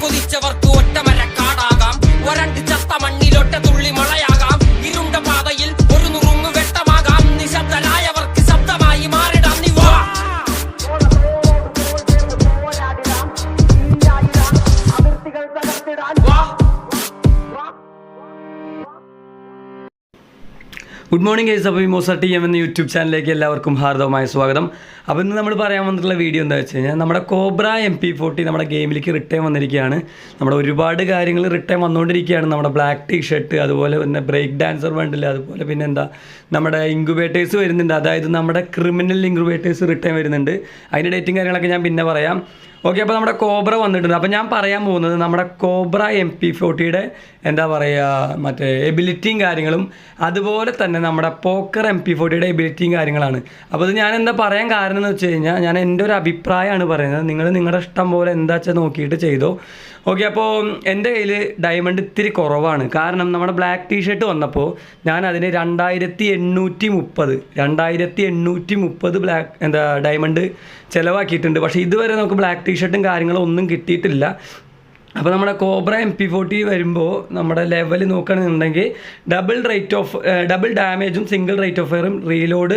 കൊതിച്ചവർക്ക് ഒറ്റമര കാടാകാം ഒരണ്ട് ചത്ത മണ്ണിലൊറ്റ good morning guys അപ്പോൾ വിമോസ ടി എം എന്ന യൂട്യൂബ് ചാനലിലേക്ക് എല്ലാവർക്കും ഹാർദവമായ സ്വാഗതം. അപ്പോൾ ഇന്ന് നമ്മൾ പറയാൻ വന്നിട്ടുള്ള വീഡിയോ എന്താ വെച്ച് കഴിഞ്ഞാൽ നമ്മുടെ കോബ്ര എം പി ഫോർട്ടി നമ്മുടെ ഗെയിമിലേക്ക് റിട്ടേൺ വന്നിരിക്കുകയാണ്. നമ്മുടെ ഒരുപാട് കാര്യങ്ങൾ റിട്ടേൺ വന്നുകൊണ്ടിരിക്കുകയാണ്. നമ്മുടെ ബ്ലാക്ക് ടീ ഷർട്ട് അതുപോലെ പിന്നെ ബ്രേക്ക് ഡാൻസർ വേണ്ടില്ല അതുപോലെ പിന്നെ എന്താ നമ്മുടെ ഇൻക്യുബേറ്റേഴ്സ് വരുന്നുണ്ട്. അതായത് നമ്മുടെ ക്രിമിനൽ ഇൻക്യുബേറ്റേഴ്സ് റിട്ടേൺ വരുന്നുണ്ട്. അതിന്റെ ഡേറ്റും കാര്യങ്ങളൊക്കെ ഞാൻ പിന്നെ പറയാം. ഓക്കെ അപ്പോൾ നമ്മുടെ കോബ്ര വന്നിട്ടുണ്ട്. അപ്പോൾ ഞാൻ പറയാൻ പോകുന്നത് നമ്മുടെ കോബ്ര എം പി ഫോർട്ടിയുടെ എന്താ പറയുക മറ്റേ എബിലിറ്റിയും കാര്യങ്ങളും അതുപോലെ തന്നെ നമ്മുടെ പോക്കർ എം പി ഫോർട്ടിയുടെ എബിലിറ്റിയും കാര്യങ്ങളാണ്. അപ്പോൾ ഇത് ഞാൻ എന്താ പറയാൻ കാരണം എന്ന് വെച്ച് കഴിഞ്ഞാൽ ഞാൻ എന്റെ ഒരു അഭിപ്രായമാണ് പറയുന്നത്. നിങ്ങൾ നിങ്ങളുടെ ഇഷ്ടം പോലെ എന്താ വെച്ചാൽ നോക്കിയിട്ട് ചെയ്തോ. ഓക്കെ അപ്പോൾ എന്റെ കയ്യിൽ ഡയമണ്ട് ഇത്തിരി കുറവാണ്. കാരണം നമ്മുടെ ബ്ലാക്ക് ടീഷർട്ട് വന്നപ്പോൾ ഞാൻ അതിന് രണ്ടായിരത്തി എണ്ണൂറ്റി മുപ്പത് രണ്ടായിരത്തി എണ്ണൂറ്റി മുപ്പത് ബ്ലാക്ക് എന്താ ഡയമണ്ട് ചിലവാക്കിയിട്ടുണ്ട്. പക്ഷേ ഇതുവരെ നമുക്ക് ബ്ലാക്ക് ടീ ഷർട്ടും കാര്യങ്ങളും ഒന്നും കിട്ടിയിട്ടില്ല. അപ്പോൾ നമ്മുടെ കോബ്ര എം പി ഫോർട്ടി വരുമ്പോൾ നമ്മുടെ ലെവൽ നോക്കുകയാണെന്നുണ്ടെങ്കിൽ ഡബിൾ റേറ്റ് ഓഫ് ഡബിൾ ഡാമേജും സിംഗിൾ റേറ്റ് ഓഫ് ഫയറും റീലോഡ്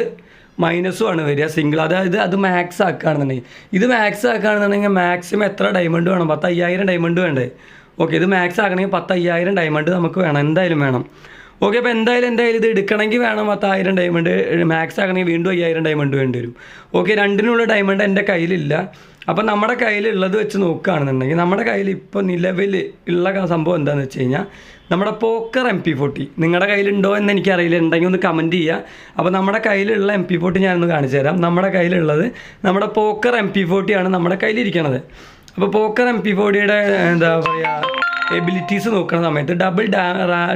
മൈനസും ആണ് വരിക സിംഗിൾ അതായത് അത് മാക്സ് ആക്കുകയാണെന്നുണ്ടെങ്കിൽ. ഇത് മാക്സ് ആക്കുകയാണെന്നുണ്ടെങ്കിൽ മാക്സിമം എത്ര ഡയമണ്ട് വേണം? പത്ത് അയ്യായിരം ഡയമണ്ട് വേണ്ടേ? ഓക്കെ ഇത് മാക്സ് ആക്കണമെങ്കിൽ പത്ത് അയ്യായിരം ഡയമണ്ട് നമുക്ക് വേണം. എന്തായാലും വേണം. ഓക്കെ അപ്പോൾ എന്തായാലും എന്തായാലും ഇത് എടുക്കണമെങ്കിൽ വേണം പത്തായിരം ഡയമണ്ട് മാക്സ് ആക്കണമെങ്കിൽ വീണ്ടും അയ്യായിരം ഡയമണ്ട് വേണ്ടി വരും. ഓക്കെ രണ്ടിനുള്ള ഡയമണ്ട് എന്റെ കയ്യിലില്ല. അപ്പം നമ്മുടെ കയ്യിലുള്ളത് വെച്ച് നോക്കുകയാണെന്നുണ്ടെങ്കിൽ നമ്മുടെ കയ്യിൽ ഇപ്പോൾ നിലവിൽ ഉള്ള സംഭവം എന്താണെന്ന് വെച്ച് കഴിഞ്ഞാൽ നമ്മുടെ പോക്കർ എം പി ഫോർട്ടി. നിങ്ങളുടെ കയ്യിലുണ്ടോ എന്ന് എനിക്കറിയില്ല. ഉണ്ടെങ്കിൽ ഒന്ന് കമന്റ് ചെയ്യുക അപ്പോൾ നമ്മുടെ കയ്യിലുള്ള എം പി ഫോർട്ടി ഞാനൊന്ന് കാണിച്ചു തരാം. നമ്മുടെ കയ്യിലുള്ളത് നമ്മുടെ പോക്കർ എം പി ഫോർട്ടിയാണ് നമ്മുടെ കയ്യിലിരിക്കണത് അപ്പോൾ പോക്കർ എം പി ഫോർട്ടിയുടെ എന്താ പറയുക എബിലിറ്റീസ് നോക്കുന്ന സമയത്ത് ഡബിൾ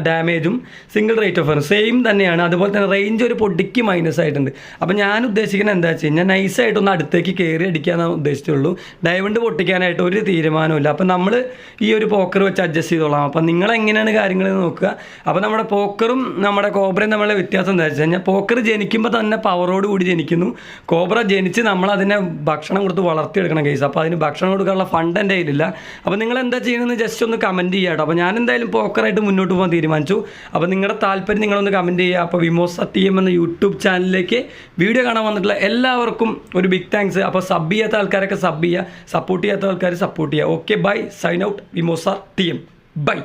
ഡാമേജും സിംഗിൾ റേറ്റ് ഓഫ് സെയിം തന്നെയാണ്. അതുപോലെ തന്നെ റേഞ്ച് ഒരു പൊടിക്ക് മൈനസ് ആയിട്ടുണ്ട്. അപ്പോൾ ഞാൻ ഉദ്ദേശിക്കുന്നത് എന്താ വെച്ച് കഴിഞ്ഞാൽ നൈസായിട്ടൊന്ന് അടുത്തേക്ക് കയറി അടിക്കാനാണ് ഉദ്ദേശിച്ചുള്ളൂ. ഡയമണ്ട് പൊട്ടിക്കാനായിട്ട് ഒരു തീരുമാനമില്ല അപ്പോൾ നമ്മൾ ഈ ഒരു പോക്കർ വെച്ച് അഡ്ജസ്റ്റ് ചെയ്തോളാം. അപ്പോൾ നിങ്ങൾ എങ്ങനെയാണ് കാര്യങ്ങൾ നോക്കുക? അപ്പോൾ നമ്മുടെ പോക്കറും നമ്മുടെ കോബ്രയും തമ്മിലുള്ള വ്യത്യാസം എന്താ വെച്ച് കഴിഞ്ഞാൽ പോക്കർ ജനിക്കുമ്പോൾ തന്നെ പവറോട് കൂടി ജനിക്കുന്നു. കോബ്ര ജനിച്ച് നമ്മൾ അതിനെ ഭക്ഷണം കൊടുത്ത് വളർത്തിയെടുക്കണം കേസ് അപ്പോൾ അതിന് ഭക്ഷണം കൊടുക്കാനുള്ള ഫണ്ട് എന്റെ കയ്യിലില്ല. അപ്പോൾ നിങ്ങൾ എന്താ ചെയ്യുന്നത് ജസ്റ്റ് ഒന്ന് ചെയ്യുക കേട്ടോ. അപ്പോൾ ഞാൻ എന്തായാലും പോക്കറായിട്ട് മുന്നോട്ട് പോകാൻ തീരുമാനിച്ചു. അപ്പോൾ നിങ്ങളുടെ താല്പര്യം നിങ്ങളൊന്ന് കമന്റ് ചെയ്യുക അപ്പോൾ വിമോസ ടി എം എന്ന യൂട്യൂബ് ചാനലിലേക്ക് വീഡിയോ കാണാൻ വന്നിട്ടുള്ള എല്ലാവർക്കും ഒരു ബിഗ് താങ്ക്സ് അപ്പോൾ സബ് ചെയ്യാത്ത ആൾക്കാരൊക്കെ സബ് ചെയ്യുക സപ്പോർട്ട് ചെയ്യാത്ത ആൾക്കാർ സപ്പോർട്ട് ചെയ്യുക ഓക്കെ ബൈ സൈൻ ഔട്ട് വിമോസ ടി എം ബൈ